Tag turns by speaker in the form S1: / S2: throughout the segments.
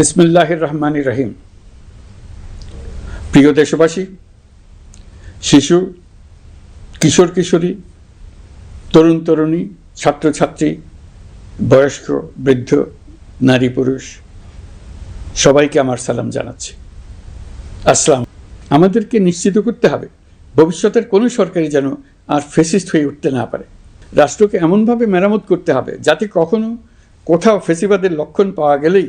S1: বিসমিল্লাহির রহমান রহিম। প্রিয় দেশবাসী, শিশু, কিশোর, কিশোরী, তরুণ, তরুণী, ছাত্রছাত্রী, বয়স্ক, বৃদ্ধ, নারী, পুরুষ, সবাইকে আমার সালাম জানাচ্ছি। আসসালাম। আমাদেরকে নিশ্চিত করতে হবে, ভবিষ্যতের কোনো সরকারি যেন আর ফেসিস্ট হয়ে উঠতে না পারে। রাষ্ট্রকে এমনভাবে মেরামত করতে হবে, যাতে কখনো কোথাও ফেসিবাদের লক্ষণ পাওয়া গেলেই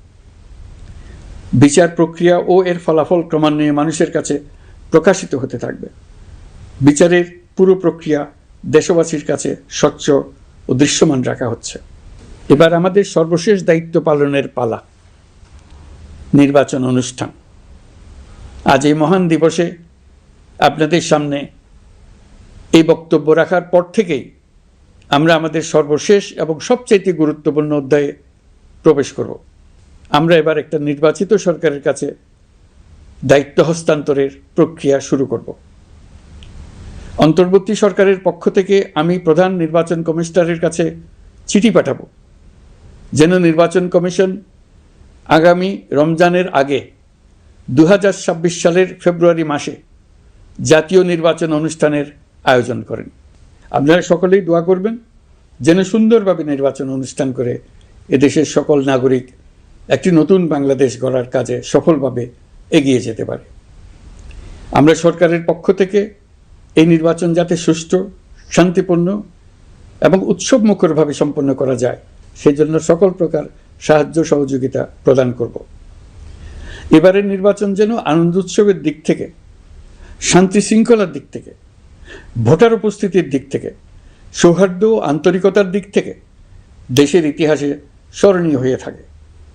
S1: বিচার প্রক্রিয়া ও এর ফলাফল ক্রমান্বয়ে মানুষের কাছে প্রকাশিত হতে থাকবে। বিচারের পুরো প্রক্রিয়া দেশবাসীর কাছে স্বচ্ছ ও দৃশ্যমান রাখা হচ্ছে। এবার আমাদের সর্বশেষ দায়িত্ব পালনের পালা। নির্বাচন অনুষ্ঠান। আজ এই মহান দিবসে আপনাদের সামনে এই বক্তব্য রাখার পর থেকেই আমরা আমাদের সর্বশেষ এবং সবচাইতে গুরুত্বপূর্ণ অধ্যায়ে প্রবেশ করব। আমরা এবার একটা নির্বাচিত সরকারের কাছে দায়িত্ব হস্তান্তরের প্রক্রিয়া শুরু করব। অন্তর্বর্তী সরকারের পক্ষ থেকে আমি প্রধান নির্বাচন কমিশনারের কাছে চিঠি পাঠাব। যেন নির্বাচন কমিশন আগামী রমজানের আগে দু হাজার ছাব্বিশ সালের ফেব্রুয়ারি মাসে জাতীয় নির্বাচন অনুষ্ঠানের আয়োজন করেন। আপনারা সকলেই দোয়া করবেন, যেন সুন্দরভাবে নির্বাচন অনুষ্ঠান করে এদেশের সকল নাগরিক একটি নতুন বাংলাদেশ গড়ার কাজে সফলভাবে এগিয়ে যেতে পারে। আমরা সরকারের পক্ষ থেকে এই নির্বাচন যাতে সুষ্ঠু, শান্তিপূর্ণ এবং উৎসব মুখরভাবে সম্পন্ন করা যায় সেই জন্য সকল প্রকার সাহায্য সহযোগিতা প্রদান করব। এবারের নির্বাচন যেন আনন্দ উৎসবের দিক থেকে, শান্তি শৃঙ্খলার দিক থেকে, ভোটার উপস্থিতির দিক থেকে, সৌহার্দ্য আন্তরিকতার দিক থেকে দেশের ইতিহাসে স্মরণীয় হয়ে থাকে।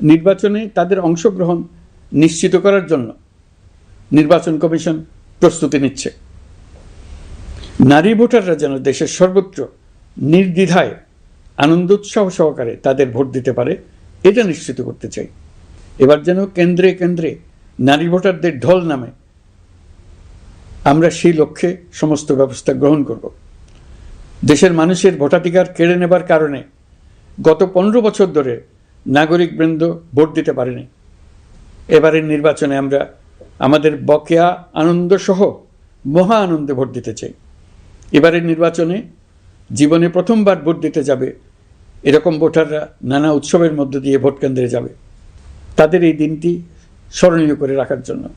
S1: নির্বাচনে তাদের অংশগ্রহণ নিশ্চিত করার জন্য নির্বাচন কমিশন প্রস্তুতি নিচ্ছে। নারী ভোটাররা যেন দেশের সর্বত্র নির্দ্বিধায় আনন্দোৎসব সহকারে তাদের ভোট দিতে পারে, এটা নিশ্চিত করতে চাই। এবার যেন কেন্দ্রে কেন্দ্রে নারী ভোটারদের ঢল নামে আমরা সেই লক্ষ্যে সমস্ত ব্যবস্থা গ্রহণ করব। দেশের মানুষের ভোটাধিকার কেড়ে নেবার কারণে গত পনেরো বছর ধরে নাগরিকবৃন্দ ভোট দিতে পারেনি। এবারের নির্বাচনে আমরা আমাদের বকেয়া আনন্দসহ মহা আনন্দে ভোট দিতে চাই। এবারের নির্বাচনে জীবনে প্রথমবার ভোট দিতে যাবে, এরকম ভোটাররা নানা উৎসবের মধ্য দিয়ে ভোট কেন্দ্রে যাবে। তাদের এই দিনটি স্মরণীয় করে রাখার জন্য।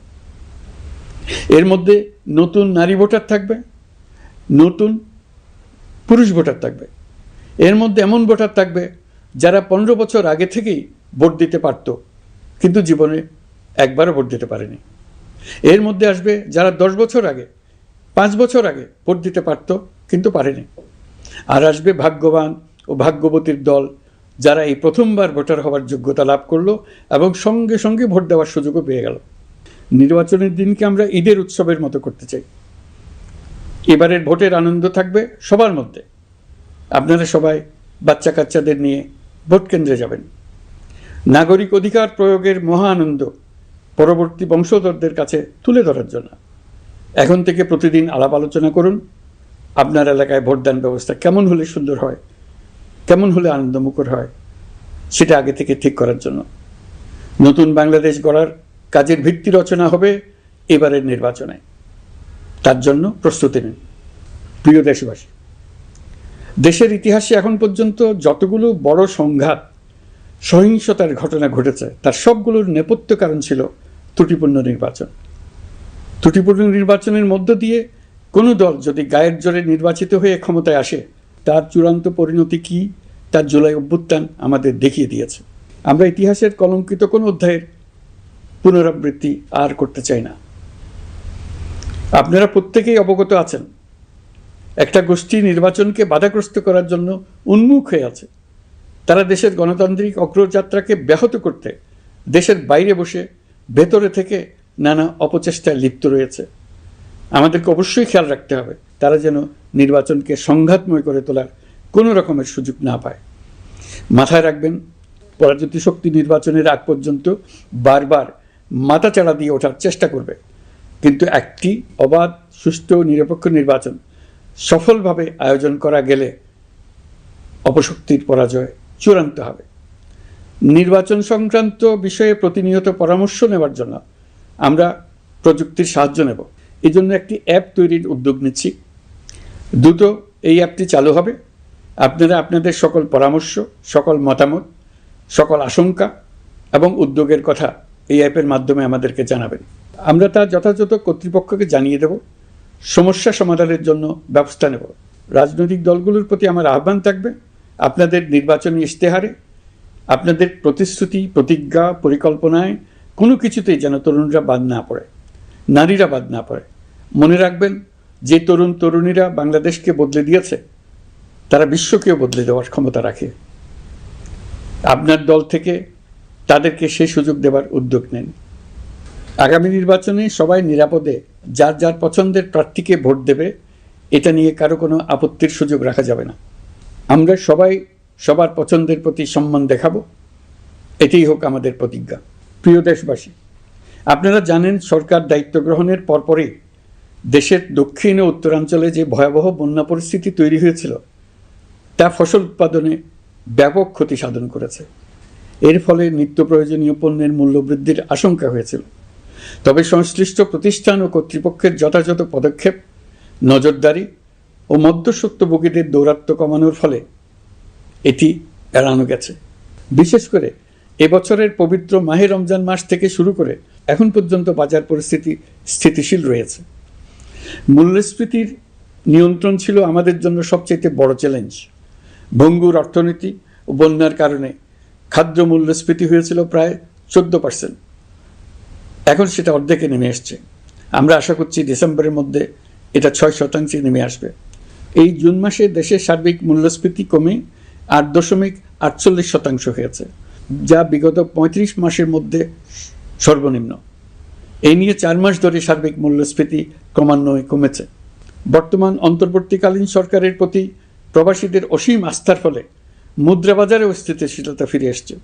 S1: এর মধ্যে নতুন নারী ভোটার থাকবে, নতুন পুরুষ ভোটার থাকবে। এর মধ্যে এমন ভোটার থাকবে যারা পনেরো বছর আগে থেকেই ভোট দিতে পারত, কিন্তু জীবনে একবারও ভোট দিতে পারেনি। এর মধ্যে আসবে যারা দশ বছর আগে, পাঁচ বছর আগে ভোট দিতে পারত, কিন্তু পারেনি। আর আসবে ভাগ্যবান ও ভাগ্যবতীর দল, যারা এই প্রথমবার ভোটার হওয়ার যোগ্যতা লাভ করল এবং সঙ্গে সঙ্গে ভোট দেওয়ার সুযোগও পেয়ে গেল। নির্বাচনের দিনকে আমরা ঈদের উৎসবের মতো করতে চাই। এবারের ভোটের আনন্দ থাকবে সবার মধ্যে। আপনারা সবাই বাচ্চা কাচ্চাদের নিয়ে ভোট কেন্দ্রে যাবেন। নাগরিক অধিকার প্রয়োগের মহানন্দ পরবর্তী বংশধরদের কাছে তুলে ধরার জন্য। এখন থেকে প্রতিদিন আলাপ আলোচনা করুন। আপনার এলাকায় ভোটদান ব্যবস্থা কেমন হলে সুন্দর হয়? কেমন হলে আনন্দমুখর হয়? সেটা আগে থেকে ঠিক করার জন্য। নতুন বাংলাদেশ গড়ার কাজের ভিত্তি রচনা হবে এবারের নির্বাচনে। তার জন্য প্রস্তুতি নিন। প্রিয় দেশবাসী দেশের ইতিহাসে এখন পর্যন্ত যতগুলো বড় সংঘাত, সহিংসতার ঘটনা ঘটেছে, তার সবগুলোর নেপথ্য কারণ ছিল ত্রুটিপূর্ণ নির্বাচন। ত্রুটিপূর্ণ নির্বাচনের মধ্য দিয়ে কোনো দল যদি গায়ের জোরে নির্বাচিত হয়ে ক্ষমতায় আসে, তার চূড়ান্ত পরিণতি কী, তার জুলাই অভ্যুত্থান আমাদের দেখিয়ে দিয়েছে। আমরা ইতিহাসের কলঙ্কিত কোনো অধ্যায়ের পুনরাবৃত্তি আর করতে চাই না। আপনারা প্রত্যেকেই অবগত আছেন একটা গোষ্ঠী নির্বাচনকে বাধাগ্রস্ত করার জন্য উন্মুখ হয়ে আছে। তারা দেশের গণতান্ত্রিক অগ্রযাত্রাকে ব্যাহত করতে দেশের বাইরে বসে ভেতরে থেকে নানা অপচেষ্টায় লিপ্ত রয়েছে। আমাদেরকে অবশ্যই খেয়াল রাখতে হবে, তারা যেন নির্বাচনকে সংঘাতময় করে তোলার কোনো রকমের সুযোগ না পায়। মাথায় রাখবেন, পরাজিত শক্তি নির্বাচনের আগ পর্যন্ত বারবার মাথাচাড়া দিয়ে ওঠার চেষ্টা করবে। কিন্তু একটি অবাধ, সুষ্ঠু নিরপেক্ষ নির্বাচন সফলভাবে আয়োজন করা গেলে অপশক্তির পরাজয় চূড়ান্ত হবে। নির্বাচন সংক্রান্ত বিষয়ে প্রতিনিয়ত পরামর্শ নেওয়ার জন্য আমরা প্রযুক্তির সাহায্য নেব। এই জন্য একটি অ্যাপ তৈরির উদ্যোগ নিচ্ছি। দ্রুত এই অ্যাপটি চালু হবে। আপনারা আপনাদের সকল পরামর্শ, সকল মতামত, সকল আশঙ্কা এবং উদ্যোগের কথা এই অ্যাপের মাধ্যমে আমাদেরকে জানাবেন। আমরা তা যথাযথ কর্তৃপক্ষকে জানিয়ে দেব। সমস্যা সমাধানের জন্য ব্যবস্থা নেব। রাজনৈতিক দলগুলোর প্রতি আমার আহ্বান থাকবে। আপনাদের নির্বাচনী ইশতেহারে, আপনাদের প্রতিশ্রুতি, প্রতিজ্ঞা, পরিকল্পনায় কোনো কিছুতেই যেন তরুণরা বাদ না পড়ে, নারীরা বাদ না পড়ে। মনে রাখবেন, যে তরুণ তরুণীরা বাংলাদেশকে বদলে দিয়েছে, তারা বিশ্বকেও বদলে দেওয়ার ক্ষমতা রাখে। আপনার দল থেকে তাদেরকে সেই সুযোগ দেওয়ার উদ্যোগ নেন। আগামী নির্বাচনে সবাই নিরাপদে যার যার পছন্দের প্রার্থীকে ভোট দেবে, এটা নিয়ে কারও কোনো আপত্তির সুযোগ রাখা যাবে না। আমরা সবাই সবার পছন্দের প্রতি সম্মান দেখাবো, এটাই হোক আমাদের প্রতিজ্ঞা। প্রিয় দেশবাসী, আপনারা জানেন সরকার দায়িত্ব গ্রহণের পরপরই দেশের দক্ষিণ ও উত্তরাঞ্চলে যে ভয়াবহ বন্যা পরিস্থিতি তৈরি হয়েছিল, তা ফসল উৎপাদনে ব্যাপক ক্ষতি সাধন করেছে। এর ফলে নিত্য প্রয়োজনীয় পণ্যের মূল্যবৃদ্ধির আশঙ্কা হয়েছিল। তবে সংশ্লিষ্ট প্রতিষ্ঠান ও কর্তৃপক্ষের যথাযথ পদক্ষেপ, নজরদারি ও মধ্যস্বত্বভোগীদের দৌরাত্ম্য কমানোর ফলে এটি এড়ানো গেছে। বিশেষ করে এবছরের পবিত্র মাহে রমজান মাস থেকে শুরু করে এখন পর্যন্ত বাজার পরিস্থিতি স্থিতিশীল রয়েছে। মূল্যস্ফীতির নিয়ন্ত্রণ ছিল আমাদের জন্য সবচেয়ে বড় চ্যালেঞ্জ ভঙ্গুর অর্থনীতি ও বন্যার কারণে খাদ্য মূল্যস্ফীতি হয়েছিল প্রায় চোদ্দ পার্সেন্ট এখন সেটা অর্ধেকে নেমে আসছে আমরা আশা করছি ডিসেম্বরের মধ্যে এটা ছয় শতাংশে নেমে আসবে। এই জুন মাসে দেশের সার্বিক মূল্যস্ফীতি কমে আট দশমিক আটচল্লিশ শতাংশ হয়েছে, যা বিগত পঁয়ত্রিশ মাসের মধ্যে সর্বনিম্ন। এই নিয়ে চার মাস ধরে সার্বিক মূল্যস্ফীতি ক্রমান্বয়ে কমেছে। বর্তমান অন্তর্বর্তীকালীন সরকারের প্রতি প্রবাসীদের অসীম আস্থার ফলে মুদ্রা বাজারেও স্থিতিশীলতা ফিরে এসছে।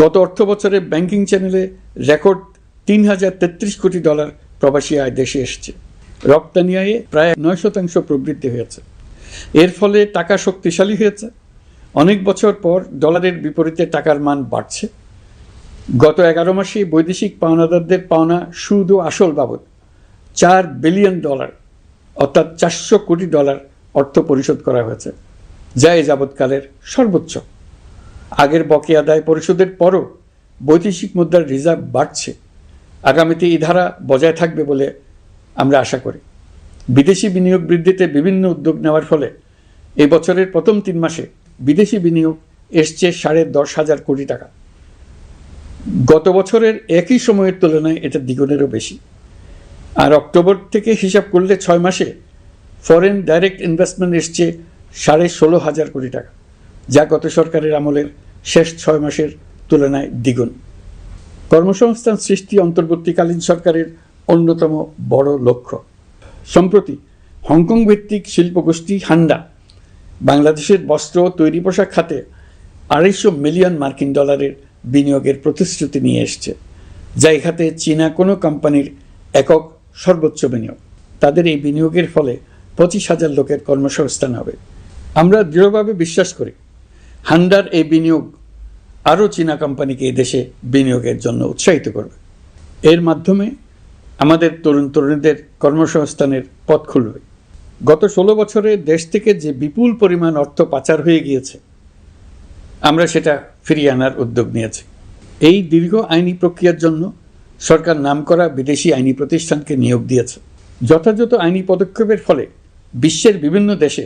S1: গত অর্থ বছরে ব্যাংকিং চ্যানেলে রেকর্ড তিন হাজার তেত্রিশ কোটি ডলার প্রবাসী আয় দেশে এসছে। রপ্তানি আয়ে প্রায় নয় শতাংশ প্রবৃদ্ধি হয়েছে। এর ফলে টাকা শক্তিশালী হয়েছে। অনেক বছর পর ডলারের বিপরীতে টাকার মান বাড়ছে। গত এগারো মাসে বৈদেশিক পাওনাদারদের পাওনা সুদ ও আসল বাবদ চার বিলিয়ন ডলার, অর্থাৎ চারশো কোটি ডলার অর্থ পরিশোধ করা হয়েছে, যা এ যাবৎকালের সর্বোচ্চ। আগের বকেয়া দায় পরিশোধের পরও বৈদেশিক মুদ্রার রিজার্ভ বাড়ছে। আগামীতে এই ধারা বজায় থাকবে বলে আমরা আশা করি। বিদেশি বিনিয়োগ বৃদ্ধিতে বিভিন্ন উদ্যোগ নেওয়ার ফলে এই বছরের প্রথম তিন মাসে বিদেশি বিনিয়োগ এসছে সাড়ে দশ হাজার কোটি টাকা। গত বছরের একই সময়ের তুলনায় এটা দ্বিগুণেরও বেশি। আর অক্টোবর থেকে হিসাব করলে ছয় মাসে ফরেন ডাইরেক্ট ইনভেস্টমেন্ট এসছে সাড়ে ষোলো হাজার কোটি টাকা, যা গত সরকারের আমলের শেষ ছয় মাসের তুলনায় দ্বিগুণ। কর্মসংস্থান সৃষ্টি অন্তর্বর্তীকালীন সরকারের অন্যতম বড় লক্ষ্য। সম্প্রতি হংকং ভিত্তিক শিল্পগোষ্ঠী হান্ডা বাংলাদেশের বস্ত্র তৈরি পোশাক খাতে আড়াইশো মিলিয়ন মার্কিন ডলারের বিনিয়োগের প্রতিশ্রুতি নিয়ে এসছে, যা খাতে চীনা কোনো কোম্পানির একক সর্বোচ্চ বিনিয়োগ। তাদের এই বিনিয়োগের ফলে পঁচিশ হাজার লোকের কর্মসংস্থান হবে। আমরা দৃঢ়ভাবে বিশ্বাস করি, হান্ডার এই বিনিয়োগ আরও চীনা কোম্পানিকে এই দেশে বিনিয়োগের জন্য উৎসাহিত করবে। এর মাধ্যমে আমাদের তরুণ তরুণীদের কর্মসংস্থানের পথ খুলবে। গত ষোলো বছরে দেশ থেকে যে বিপুল পরিমাণ অর্থ পাচার হয়ে গিয়েছে, আমরা সেটা ফিরিয়ে আনার উদ্যোগ নিয়েছি। এই দীর্ঘ আইনি প্রক্রিয়ার জন্য সরকার নামকরা বিদেশি আইনি প্রতিষ্ঠানকে নিয়োগ দিয়েছে। যথাযথ আইনি পদক্ষেপের ফলে বিশ্বের বিভিন্ন দেশে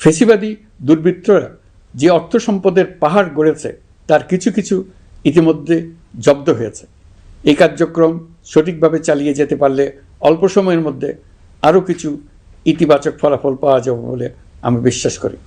S1: ফেসিবাদী দুর্বৃত্তরা যে অর্থ সম্পদের পাহাড় গড়েছে তার কিছু কিছু ইতিমধ্যে জব্দ হয়েছে। এই কার্যক্রম সঠিকভাবে চালিয়ে যেতে পারলে অল্প সময়ের মধ্যে আরও কিছু ইতিবাচক ফলাফল পাওয়া যাবে বলে আমি বিশ্বাস করি।